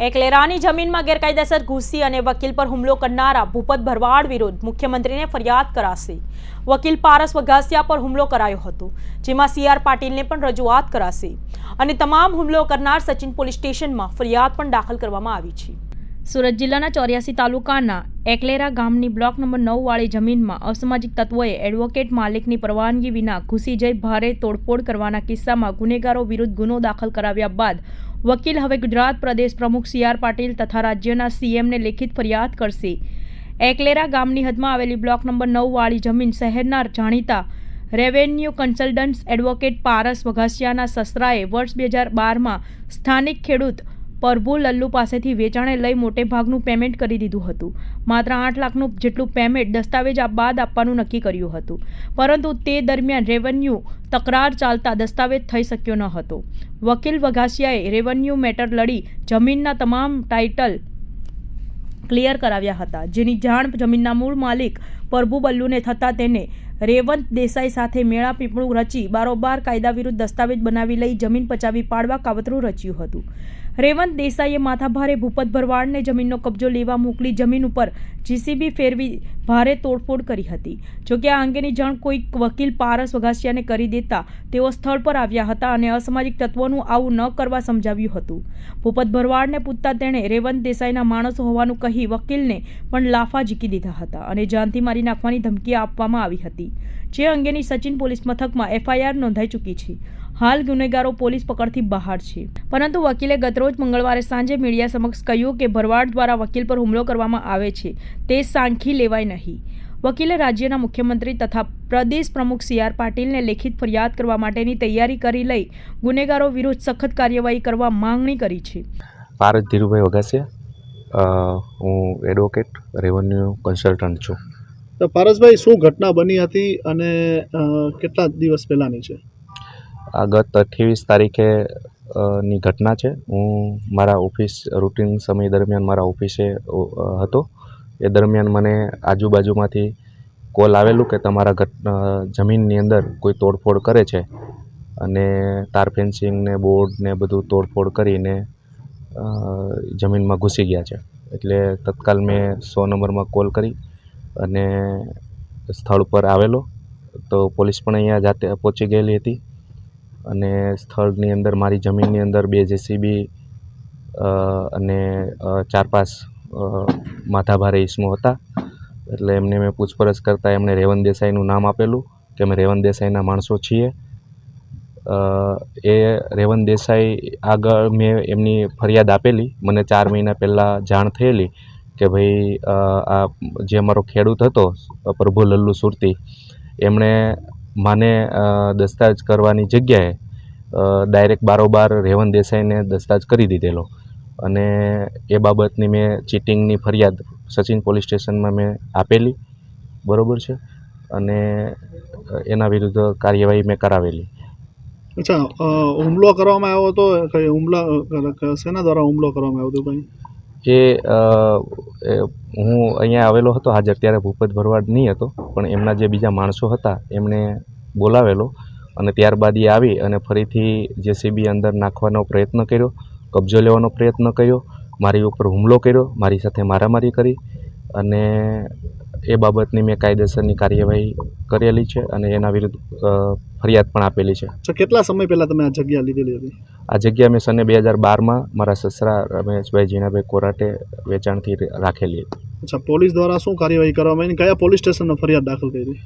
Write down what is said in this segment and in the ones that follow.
એકલેરાની જમીનમાં ગેરકાયદેસર ઘૂસી અને વકીલ પર હુમલો કરનારા ભૂપત ભરવાડ વિરુદ્ધ મુખ્યમંત્રીને ફરિયાદ કરાશે. વકીલ પારસ વઘાસિયા પર હુમલો કરાયો હતો, જેમાં સીઆર પાટીલને પણ રજૂઆત કરાશે અને તમામ હુમલો કરનાર સચિન પોલીસ સ્ટેશનમાં ફરિયાદ પણ દાખલ કરવામાં આવી છે. સુરત જિલ્લાના ચોર્યાસી તાલુકાના એકલેરા ગામની બ્લોક નંબર નવવાળી જમીનમાં અસામાજિક તત્વોએ એડવોકેટ માલિકની પરવાનગી વિના ઘૂસી જઈ ભારે તોડફોડ કરવાના કિસ્સામાં ગુનેગારો વિરુદ્ધ ગુનો દાખલ કરાવ્યા બાદ વકીલ હવે ગુજરાત પ્રદેશ પ્રમુખ સી આર પાટીલ તથા રાજ્યના સીએમને લેખિત ફરિયાદ કરશે. એકલેરા ગામની હદમાં આવેલી બ્લોક નંબર નવ વાળી જમીન શહેરના જાણીતા રેવન્યુ કન્સલ્ટન્ટ્સ એડવોકેટ પારસ વઘાસિયાના સસરાએ વર્ષ બે હજાર બારમાં સ્થાનિક ખેડૂત પ્રભુ લલ્લુ પાસેથી વેચાણે લઈ મોટે ભાગનું પેમેન્ટ કરી દીધું હતું. માત્ર આઠ લાખનું જેટલું પેમેન્ટ દસ્તાવેજ બાદ આપવાનું નક્કી કર્યું હતું. પરંતુ તે દરમિયાન રેવન્યુ તકરાર ચાલતા દસ્તાવેજ થઈ શક્યો ન હતો. વકીલ વઘાસિયાએ રેવન્યુ મેટર લડી જમીનના તમામ ટાઇટલ ક્લિયર કરાવ્યા હતા, જેની જાણ જમીનના મૂળ માલિક પ્રભુ બલ્લુને થતાં તેને રેવંત દેસાઈ સાથે મેળા પીપળું રચી બારોબાર કાયદા વિરુદ્ધ દસ્તાવેજ બનાવી લઈ જમીન પચાવી પાડવા કાવતરું રચ્યું હતું. રેવંત દેસાઈએ માથાભારે ભૂપત ભરવાડને જમીનનો કબજો લેવા મોકલી જમીન ઉપર જીસીબી ફેરવી ભારે તોડફોડ કરી હતી. જોકે આ અંગેની જાણ કોઈ વકીલ પારસ વઘાસિયાને કરી દેતા તેઓ સ્થળ પર આવ્યા હતા અને અસામાજિક તત્વોનું આવું ન કરવા સમજાવ્યું હતું. ભૂપત ભરવાડને પૂછતા તેણે રેવંત દેસાઈના માણસો હોવાનું કહી વકીલને પણ લાફા ઝીકી દીધા હતા અને જાનથી મારી નાખવાની ધમકી આપવામાં આવી હતી. જે અંગેની સચિન પોલીસ મથકમાં એફઆઈઆર નોંધાઈ ચૂકી છે. હાલ ગુનેગારો પોલીસ પકડથી બહાર છે. પરંતુ વકીલે ગતરોજ મંગળવારે સાંજે મીડિયા સમક્ષ કહ્યું કે ભરવાડ દ્વારા વકીલ પર હુમલો કરવામાં આવે છે. તે સાંખી લેવાય નહીં. વકીલે રાજ્યના મુખ્યમંત્રી તથા પ્રદેશ પ્રમુખ સી આર પાટીલને લેખિત ફરિયાદ કરવા માટેની તૈયારી કરી લઈ ગુનેગારો વિરુદ્ધ સખત કાર્યવાહી કરવા માંગણી કરી છે. ભારત ધીરુભાઈ વઘાસિયા હું એડવોકેટ રેવન્યુ કન્સલ્ટન્ટ છું. તો પારસભાઈ શું ઘટના બની હતી અને કેટલા દિવસ પહેલાંની છે? આ ગત અઠ્ઠાવીસ તારીખે ની ઘટના છે. હું મારા ઓફિસ રૂટિન સમય દરમિયાન મારા ઓફિસે હતો. એ દરમિયાન મને આજુબાજુમાંથી કોલ આવેલું કે તમારા ઘટ જમીનની અંદર કોઈ તોડફોડ કરે છે. અને તાર ફેન્સિંગ ને બોર્ડ ને બધું તોડફોડ કરીને જમીનમાં ઘૂસી ગયા છે. એટલે તત્કાલ મેં સો નંબરમાં કોલ કરી અને સ્થળ પર આવેલો. તો પોલીસ પણ અહીંયા જાતે પહોંચી ગયેલી હતી. અને સ્થળની અંદર, મારી જમીનની અંદર બે જેસીબી અને ચાર પાંચ માથાભારે ઈસમો હતા. એટલે એમને મેં પૂછપરછ કરતાં એમણે રેવંત દેસાઈનું નામ આપેલું કે અમે રેવંત દેસાઈના માણસો છીએ. એ રેવંત દેસાઈ આગળ મેં એમની ફરિયાદ આપેલી. મને ચાર મહિના પહેલાં જાણ થયેલી કે ભાઈ આ જે અમારો ખેડૂત હતો, પ્રભુ લલ્લુ સુરતી, એમણે મને દસ્તાવેજ કરવાની જગ્યાએ ડાયરેક્ટ બારોબાર રેવન દેસાઈને દસ્તાવેજ કરી દીધેલો. અને એ બાબતની મેં ચીટિંગની ફરિયાદ સચિન પોલીસ સ્ટેશનમાં મેં આપેલી. બરોબર છે? અને એના વિરુદ્ધ કાર્યવાહી મેં કરાવેલી. અચ્છા હુમલો કરવામાં આવ્યો હતો? હુમલા સેના દ્વારા હુમલો કરવામાં આવ્યો હતો ભાઈ એ, હું અહીંયા આવેલો હતો હાજર ત્યારે ભૂપત ભરવાડ નહીં હતો, પણ એમના જે બીજા માણસો હતા એમણે બોલાવેલો અને ત્યારબાદ એ આવી અને ફરીથી જેસીબી અંદર નાખવાનો પ્રયત્ન કર્યો, કબજો લેવાનો પ્રયત્ન કર્યો, મારી ઉપર હુમલો કર્યો, મારી સાથે મારામારી કરી અને એ બાબતની મેં કાયદેસરની કાર્યવાહી કરેલી છે અને એના વિરુદ્ધ ફરિયાદ પણ આપેલી છે. કેટલા સમય પહેલાં તમે આ જગ્યા લીધેલી હતી? આ જગ્યા મેં સને બે હજાર બારમાં મારા સસરા રમેશભાઈ જીણાભાઈ કોરાટે વેચાણથી રાખેલી હતી. અચ્છા પોલીસ દ્વારા શું કાર્યવાહી કરવામાં આવી કયા પોલીસ સ્ટેશનમાં ફરિયાદ દાખલ કરી?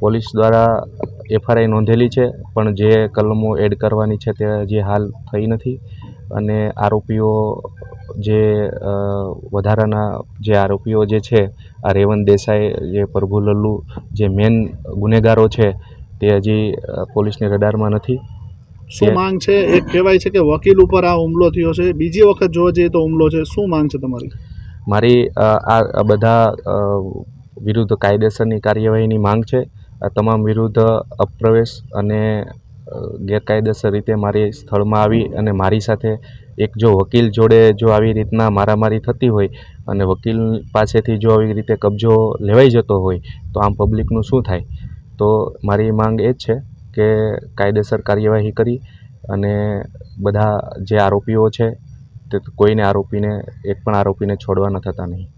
પોલીસ દ્વારા એફઆરઆઈ નોંધેલી છે પણ જે કલમો એડ કરવાની છે તે હજી હાલ થઈ નથી. અને આરોપીઓ જે વધારાના જે આરોપીઓ જે છે આ રેવંત દેસાઈ જે પ્રભુ લલ્લુ જે મેન ગુનેગારો છે તે હજી પોલીસની રડારમાં નથી. શું માંગ છે? એક કહેવાય છે કે વકીલ ઉપર આ હુમલો થયો છે. બીજી વખત જોવા જઈએ તો હુમલો છે. શું માંગ છે તમારી? મારી આ બધા વિરુદ્ધ કાયદેસરની કાર્યવાહીની માંગ છે. આ તમામ વિરુદ્ધ અપ્રવેશ અને ગેરકાયદેસર રીતે મારી સ્થળમાં આવી અને મારી સાથે એક જો વકીલ જોડે જો આવી રીતના મારામારી થતી હોય અને વકીલ પાસેથી જો આવી રીતે કબજો લેવાઈ જતો હોય તો આમ પબ્લિકનું શું થાય? તો મારી માંગ એ જ છે કે કાયદેસર કાર્યવાહી કરી અને બધા જે આરોપીઓ છે તે કોઈને આરોપીને, એક પણ આરોપીને છોડવા ન થતા નહીં.